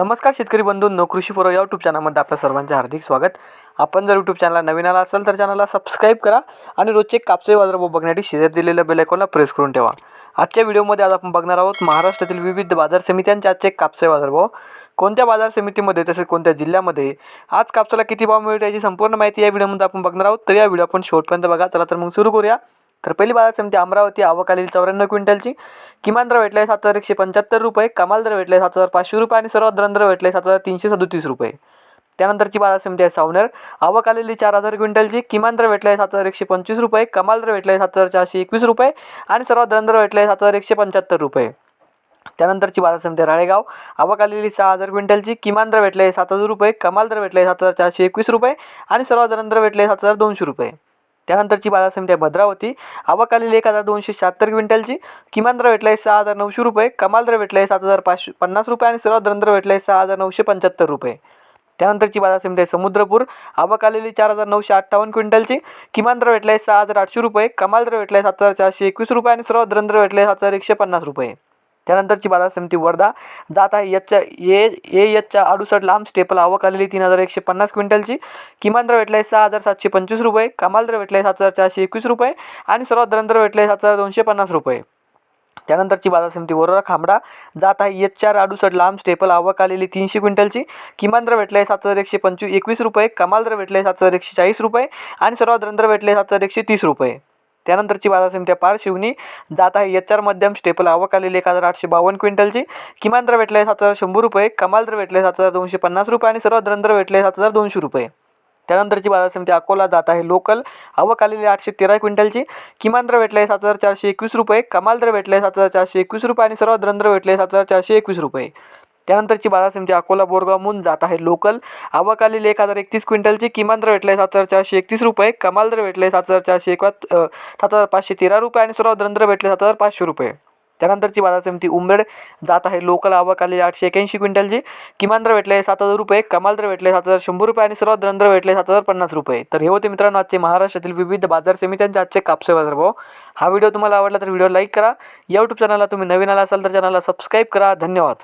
नमस्कार शेतकरी बंधूंनो कृषी या यूट्यूब चॅनलमध्ये आपल्या सर्वांचे हार्दिक स्वागत. आपण जर यूट्यूब चॅनलला नवीन आला असाल तर चॅनलला सबस्क्राईब करा आणि रोजचे कापसे बाजारभाव बघण्यासाठी शेजारी दिलेल्या बेलायकॉनला प्रेस करून ठेवा. आजच्या व्हिडिओमध्ये आज आपण बघणार आहोत महाराष्ट्रातील विविध बाजार समित्यांचे आजचे कापसे बाजारभाव कोणत्या बाजार समितीमध्ये तसेच कोणत्या जिल्ह्यामध्ये? आज कापसाला किती भाव मिळतो याची संपूर्ण माहिती या व्हिडिओमध्ये आपण बघणार आहोत. तर या व्हिडिओ आपण शेवटपर्यंत बघा. चला तर मग सुरू करूया. तर पहिली बाजार म्हणजे समिती अमरावती आवक आलेली चौऱ्याण्णव क्विंटलची. किमान दर भेटले सात हजार एकशे पंच्याहत्तर रुपये कमाल दर भेटले सात हजार पाचशे रुपये आणि सर्वात दर दर भेटले सात हजार तीनशे सदतीस रुपये. त्यानंतरची बाजार समिती आहे सावनेर. आवक आलेली चार हजार क्विंटलची किमान दर भेटले सात हजार एकशे पंचवीस रुपये कमाल दर भेटले सात हजार चारशे एकवीस रुपये आणि सर्वात दर दर भेटले सात हजार एकशे पंच्याहत्तर रुपये. त्यानंतरची बाजार समिती आहे राळेगाव. आवक आलेली सहा हजार क्विंटलची किमान दर भेटले सात हजार रुपये कमाल दर भेटले सात हजार चारशे एकवीस रुपये आणि सर्वात दर दर भेटले सात हजार दोनशे रुपये. त्यानंतरची बाजार समिती आहे भद्रावती आवक आलेली एक हजार दोनशे शहात्तर क्विंटलची. किमान दर भेटला आहे सहा हजार नऊशे रुपये. कमाल दर भेटला आहे सात हजार पाचशे पन्नास रुपये आणि सर्वात दर दर भेटला आहे सहा हजार नऊशे पंच्याहत्तर रुपये. त्यानंतरची बाजार समिती आहे समुद्रपूर. आवक आलेली चार हजार नऊशे अठ्ठावन्न क्विंटलची. किमान दर भेटला आहे सहा हजार आठशे रुपये. कमाल दर भेटला आहे सात हजार चारशे एकवीस रुपये आणि सर्वात दर दर आहे सात हजार एकशे पन्नास रुपये. त्यानंतरची बाजार समिती वर्धा. जात आहे याच्या ए ए एचच्या अडुसष्ट लांब स्टेपल आवक आलेली तीन हजार एकशे पन्नास क्विंटलची. किमान दर भेटला आहे सहा हजार सातशे पंचवीस रुपये कमाल दर भेटला आहे सात हजार चारशे एकवीस रुपये आणि सर्वात दर भेटला आहे सात हजार दोनशे पन्नास रुपये. त्यानंतरची बाजार समिती वरोरा खांबडा. जात आहे एच चार अडुसष्ट लांब स्टेपल आवक आलेली तीनशे क्विंटलची. किमान दर भेटले आहे सात हजार एकशे पंचवीस एकवीस रुपये कमाल दर भेटले आहे सात हजार एकशे चाळीस रुपये आणि सर्वात दर दर भेटले सात हजार एकशे तीस रुपये. त्यानंतरची बाजार समित्या पारशिवनी पार शिवनी जात आहे एच आर मध्यम स्टेपल आवक आलेली एक हजार आठशे बावन्न क्विंटलची. किमान दर भेटले सात हजार शंभर रुपये कमाल दर भेटले सात हजार दोनशे पन्नास रुपये आणि सर्वात दर भेटले सात हजार दोनशे रुपये. त्यानंतरची बाजार समिती अकोला जात आहे लोकल आवक आलेली आठशे तेरा क्विंटलची. किमान दर भेटले सात हजार चारशे एकवीस रुपये कमाल दर भेटले सात हजार चारशे एकवीस रुपये आणि सर्वात दर भेटले सात हजार चारशे एकवीस रुपये. त्यानंतरची बाजार समिती अकोला बोरगावहून जात आहे लोकल. आवक आलेली एक हजार एकतीस क्विंटलची किमान दर भेटले सात हजार चारशे एकतीस रुपये. कमाल दर भेटले सात हजार चारशे एकवात सात हजार पाचशे तेरा रुपये आणि सर्वात दर भेटले सात हजार पाचशे रुपये. त्यानंतरची बाजार समिती उंबेड जात आहे लोकल आवक आलेली आठशे एक्याऐंशी क्विंटलची. किमान दर भेटले सात हजार रुपये कमाल दर भेटले सात हजार शंभर रुपये आणि सर्वात दर भेटले सात हजार पन्नास रुपये. तर हे होते मित्रांनो आजचे महाराष्ट्रातील विविध बाजार समित्यांचे आजचे कापसे बाजार भाव. हा व्हिडिओ तुम्हाला आवडला तर व्हिडिओ लाईक करा. या यूट्यूब चॅनलला तुम्ही नवीन आला असाल तर चॅनलला सबस्क्राईब करा. धन्यवाद.